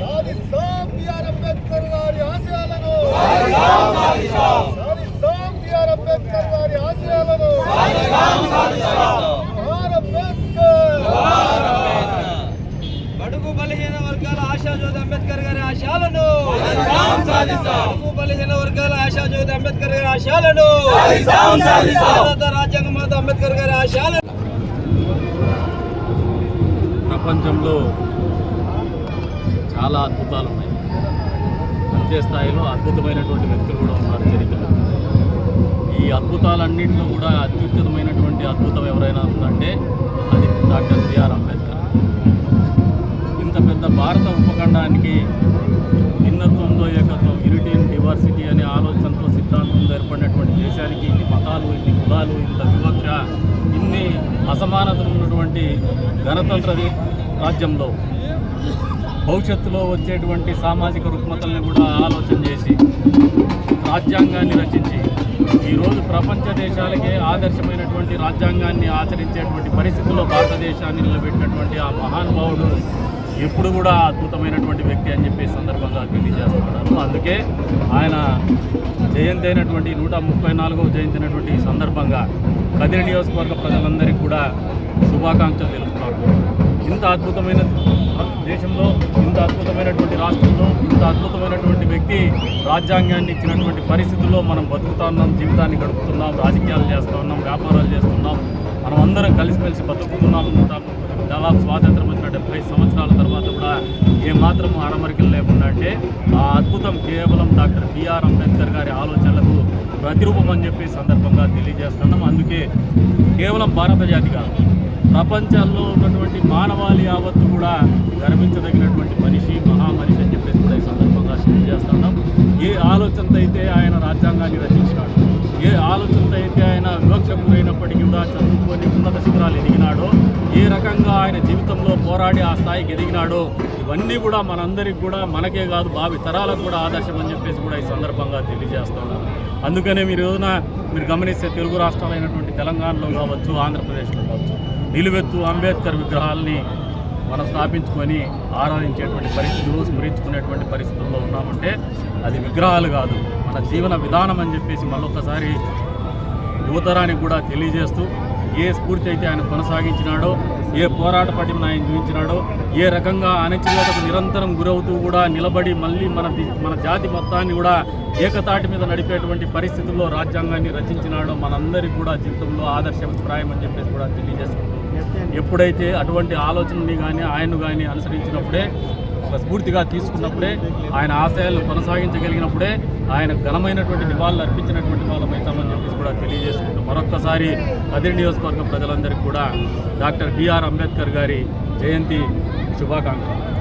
సాధిస్తాం బిఆర్ అంబేద్కర్ గారి ఆశయాలను సాధిస్తాం. బిఆర్ అంబేద్కర్ గారి ఆశయాలను బిఆర్ అంబేద్కర్. బడుగు బలహీన వర్గాల ఆశాజ్యోతి అంబేద్కర్ గారి ఆశయాలను బడుగు బలహీన వర్గాల ఆశాజ్యోతి అంబేద్కర్ గారి ఆశయాలను భారత రాజ్యాంగ మాత అంబేద్కర్ గారి ఆశయాలను ప్రపంచంలో చాలా అద్భుతాలు ఉన్నాయి అంతే స్థాయిలో అద్భుతమైనటువంటి వ్యక్తులు కూడా ఉన్నారు చరిత్రలో. ఈ అద్భుతాలన్నింటిలో కూడా అత్యుత్తమైనటువంటి అద్భుతం ఎవరైనా ఉందంటే అది డాక్టర్ బిఆర్ అంబేద్కర్. ఇంత పెద్ద భారత ఉపఖండానికి భిన్నత్వంలో ఏకత్వం యూనిటీ ఇన్ డివర్సిటీ అనే ఆలోచనతో సిద్ధాంతం ఏర్పడినటువంటి దేశానికి ఇన్ని మతాలు ఇన్ని కులాలు ఇంత వివక్ష ఇన్ని అసమానతలు ఉన్నటువంటి గణతంత్ర రాజ్యంలో భవిష్యత్తులో వచ్చేటువంటి సామాజిక రుగ్మతల్ని కూడా ఆలోచన చేసి రాజ్యాంగాన్ని రచించి ఈరోజు ప్రపంచ దేశాలకే ఆదర్శమైనటువంటి రాజ్యాంగాన్ని ఆచరించేటువంటి పరిస్థితుల్లో భారతదేశాన్ని నిలబెట్టినటువంటి ఆ మహానుభావుడు ఎప్పుడు కూడా అద్భుతమైనటువంటి వ్యక్తి అని చెప్పి సందర్భంగా తెలియజేస్తున్నాను. అందుకే ఆయన జయంతి అయినటువంటి నూట ముప్పై నాలుగవ జయంతి అయినటువంటి సందర్భంగా కదిరి నియోజకవర్గ ప్రజలందరికీ కూడా శుభాకాంక్షలు తెలుపుతున్నారు ఇంత అద్భుతమైన దేశంలో ఇంత అద్భుతమైనటువంటి రాష్ట్రంలో ఇంత అద్భుతమైనటువంటి వ్యక్తి రాజ్యాంగాన్ని ఇచ్చినటువంటి పరిస్థితుల్లో మనం బతుకుతా ఉన్నాం జీవితాన్ని గడుపుతున్నాం రాజకీయాలు చేస్తూ ఉన్నాం వ్యాపారాలు చేస్తున్నాం మనం అందరం కలిసిమెలిసి బతుకుతున్నాం. అనుకుంటాం దాదాపు స్వాతంత్రం వచ్చిన డెబ్బై సంవత్సరాల తర్వాత కూడా ఏమాత్రం ఆడమరికలు లేకుండా అంటే ఆ అద్భుతం కేవలం డాక్టర్ బిఆర్ అంబేద్కర్ గారి ఆలోచనలకు ప్రతిరూపం అని చెప్పి సందర్భంగా తెలియజేస్తున్నాం. అందుకే కేవలం భారత జాతి కాదు ప్రపంచాల్లో ఉన్నటువంటి మానవాళి యావత్తు కూడా గర్వించదగినటువంటి మనిషి మహామనిషి అని చెప్పేసి కూడా ఈ సందర్భంగా తెలియజేస్తున్నాం ఏ ఆలోచనతో అయితే ఆయన రాజ్యాంగాన్ని రచించినాడు ఏ ఆలోచనతో అయితే ఆయన వివక్షకుడైనప్పటికీ కూడా చదువుకొని ఉన్నత శిఖరాలు ఎదిగినాడో ఏ రకంగా ఆయన జీవితంలో పోరాడి ఆ స్థాయికి ఎదిగినాడో ఇవన్నీ కూడా మనందరికి కూడా మనకే కాదు భావి తరాలకు కూడా ఆదర్శం అని చెప్పేసి కూడా ఈ సందర్భంగా తెలియజేస్తున్నాం అందుకనే మీరు రోజున మీరు గమనిస్తే తెలుగు రాష్ట్రాలైనటువంటి తెలంగాణలో కావచ్చు ఆంధ్రప్రదేశ్లో కావచ్చు నిలువెత్తు అంబేద్కర్ విగ్రహాలని మనం స్థాపించుకొని ఆరాధించేటువంటి పరిస్థితులు స్మరించుకునేటువంటి పరిస్థితుల్లో ఉన్నామంటే అది విగ్రహాలు కాదు. మన జీవన విధానం అని చెప్పేసి మళ్ళొకసారి యువతరానికి కూడా తెలియజేస్తూ ఏ స్ఫూర్తి అయితే ఆయన కొనసాగించినాడో ఏ పోరాట పటిమను ఆయన చూపించినాడో ఏ రకంగా అణచివేతకు నిరంతరం గురవుతూ కూడా నిలబడి మళ్ళీ మన మన జాతి మొత్తాన్ని కూడా ఏకతాటి మీద నడిపేటువంటి పరిస్థితుల్లో రాజ్యాంగాన్ని రచించినాడో మనందరికీ కూడా జీవితంలో ఆదర్శప్రాయం అని చెప్పేసి కూడా తెలియజేసుకుంటూ ఎప్పుడైతే అటువంటి ఆలోచనని కానీ ఆయన్ను కానీ అనుసరించినప్పుడే స్ఫూర్తిగా తీసుకున్నప్పుడే ఆయన ఆశయాలు కొనసాగించగలిగినప్పుడే ఆయన ఘనమైనటువంటి నివాళులు అర్పించినటువంటి వాళ్ళం అవుతామని చెప్పేసి కూడా తెలియజేసుకుంటూ మరొక్కసారి కదిరి నియోజకవర్గ ప్రజలందరికీ కూడా డాక్టర్ బిఆర్ అంబేద్కర్ గారి జయంతి శుభాకాంక్షలు.